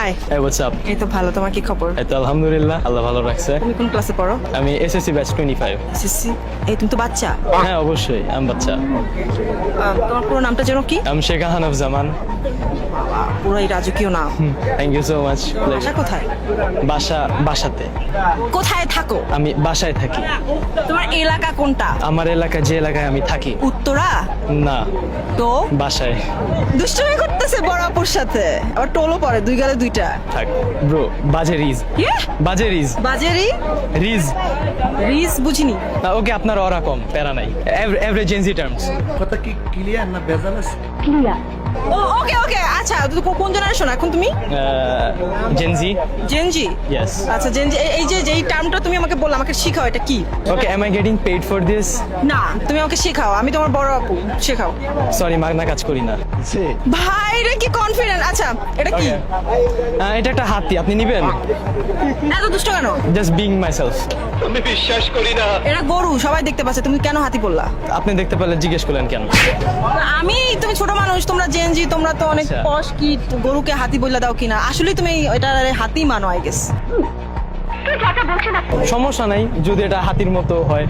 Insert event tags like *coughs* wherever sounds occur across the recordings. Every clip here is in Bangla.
হাই এই হোয়াটস আপ এই তো ভালো তোমার কি খবর? এই তো আলহামদুলিল্লাহ আল্লাহ ভালো রাখছে। তুমি কোন ক্লাসে পড়ো? আমি SSC batch twenty five SSC এই তুমি তো বাচ্চা? হ্যাঁ অবশ্যই আমি বাচ্চা। তোমার পুরো নামটা যেন কি? আমি শেখ হানাফ জামান পুরাই রাজকীয় নাম। থ্যাংক ইউ সো মাচ বাসা কোথায়? বাসা বাসাতে। কোথায় থাকো? আমি বাসায় থাকি। তোমার এলাকা কোনটা? আমার এলাকা যে এলাকায় আমি থাকি। উত্তরা? না। তো? বাসায়। দুষ্টুমি করতেছে বড় আপুর সাথে। আবার টোলও পরে দুই গালে দুইটা। থাক। ব্রো বাজে রিজ। বাজে রিজ। বাজেরি রিজ। রিজ বুঝিনি। ওকে আপনার কম প্যারা নাই। এভারেজ এনজি টার্মস কথা কি ক্লিয়ার না ভেজাল আছে? ও ওকে ওকে আচ্ছা তো কো- কোন জেনারেশন? এখন তুমি? Gen Z Gen Z Yes. আচ্ছা জেনজি এই যে যেই টার্মটা তুমি আমাকে বললে আমাকে শেখাও এটা কি? Okay am I getting paid for this না তুমি আমাকে শেখাও। আমি তোমার বড় আপু শেখাও। সরি মাগনা কাজ করি না। ভাই রে কি কনফিডেন্ট আচ্ছা এটা কি? আহ, এটা একটা হাতি আপনি নিবেন? এত দুষ্ট কেন? জাস্ট বিং মাই সেলফ এটা গরু সবাই দেখতে পাচ্ছে। তুমি কেন হাতি বললা? আপনি দেখতে পেলে জিজ্ঞেস করলেন কেন? আমি তুমি ছোট মানুষ তোমরা জেনজি তোমরা তো অনেক পস পশ কি গরুকে হাতি বললা দাও কিনা? আসলে তুমি এটা হাতি মানো আই গেস সমস্যা নাই যদি এটা হাতির মতো হয়।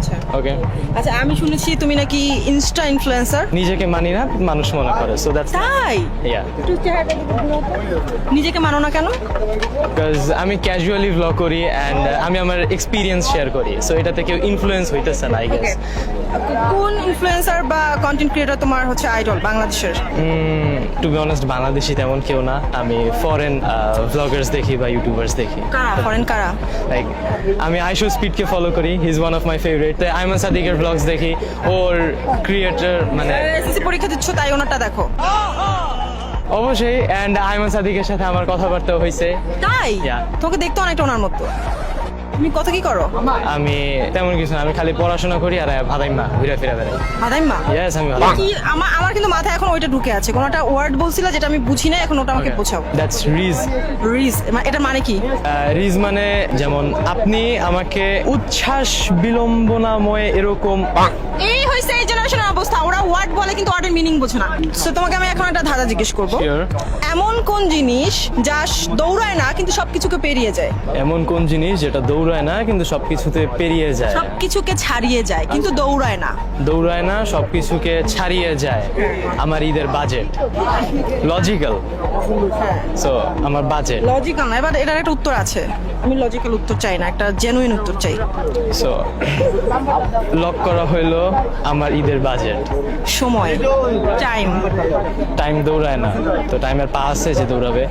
আচ্ছা। ওকে আচ্ছা আমি শুনেছি তুমি নাকি ইনস্টা ইনফ্লুয়েন্সার নিজেকে মানি না মানুষ মনে করে সো দ্যাটস তাই? ইয়া নিজেকে মানো না কেন? বিকজ আমি ক্যাজুয়ালি ভ্লগ করি অ্যান্ড আমি আমার এক্সপিরিয়েন্স শেয়ার করি সো এটাতে কেউ ইনফ্লুয়েন্স হইতেছে না আই গেস কোন ইনফ্লুয়েন্সার বা কন্টেন্ট ক্রিয়েটর তোমার হচ্ছে আইডল বাংলাদেশের? টু বি অনেস্ট বাংলাদেশি তেমন কেউ না। আমি ফরেন ভ্লগার্স দেখি বা ইউটিউবার্স দেখি। কারা? ফরেন কারা? লাইক আমি আইশো স্পিডকে ফলো করি he is one of my favourite তাই আইমান সাদিকের ব্লগস দেখি। ওর ক্রিয়েটার মানে এসএসসি পরীক্ষা দিচ্ছ তাই ওনারটা দেখো। অবশ্যই অ্যান্ড আইমান সাদিকের সাথে আমার কথাবার্তা হয়েছে তাই? তোকে দেখতে অনেকটা ওনার মতো। তুমি কত কি করো? আমি তেমন কিছু না আমি খালি পড়াশোনা করি আর ভাদাইমা ঘুরে ফিরে বেড়াই। আদাইমা ইয়েস আমি ভালো কি আমার আমার কিন্তু মাথায় এখন ওইটা ঢুকে আছে। কোনো একটা ওয়ার্ড বলছিল যেটা আমি বুঝি না এখন ওটা আমাকে বোঝাও। দ্যাটস রিজ রিস এটা মানে কি? রিজ মানে যেমন আপনি আমাকে উচ্ছ্বাস বিলম্বনাময় এরকম এই হয়েছে এই জেনারেশনের অবস্থা বলে কিন্তু ওয়ার্ডের মিনিং বোঝে না। তো তোমাকে আমি এখন একটা ধাঁধা জিজ্ঞেস করব। Sure. এমন কোন জিনিস যা স- দৌড়ায় না কিন্তু সবকিছুকে পেরিয়ে যায়? এমন কোন জিনিস যেটা দৌড়ায় না কিন্তু সবকিছুতে পেরিয়ে যায়? সবকিছুকে ছাড়িয়ে যায় কিন্তু দৌড়ায় না। দৌড়ায় না সবকিছুকে ছাড়িয়ে যায়। আমার ঈদের বাজেট লজিক্যাল সো আমার বাজেট লজিক্যাল না এবার এটার একটা উত্তর আছে। আমি লজিক্যাল উত্তর চাই না একটা জেনুইন উত্তর চাই। সো লক *coughs* করা হইল আমার ঈদের বাজেট সময় টাইম টাইম দৌড়ায় না তো টাইমের পা আছে যে দৌড়াবে।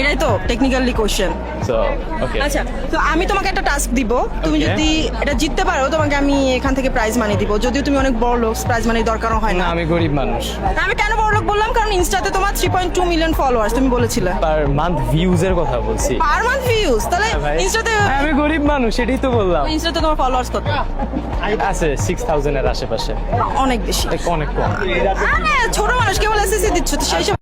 এটাই তো টেকনিক্যালি কোশ্চেন সো ওকে আচ্ছা তো আমি তোমাকে একটা টাস্ক দিব। তুমি যদি এটা জিততে পারো তোমাকে আমি এখান থেকে প্রাইজ মানি দিব। যদিও তুমি অনেক বড় লোক প্রাইজ মানি দরকারও হয় না। আমি গরিব মানুষ। আমি কেন বড় লোক বললাম? কারণ ইনস্টাতে তোমার three point two million followers তুমি বলেছিলে। পার মান্থ ভিউজ এর কথা বলছি। পার মান্থ ভিউজ তাহলে হ্যাঁ ভাই। ইনস্টাতে আমি গরিব মানুষ সেটাই তো বললাম। ইনস্টাতে তোমার ফলোয়ার্স কত? আছে সিক্স থাউজেন্ড এর আশেপাশে। অনেক বেশি। অনেক কম। ছোট মানুষ কেবল এসএসসি দিচ্ছ তো সেই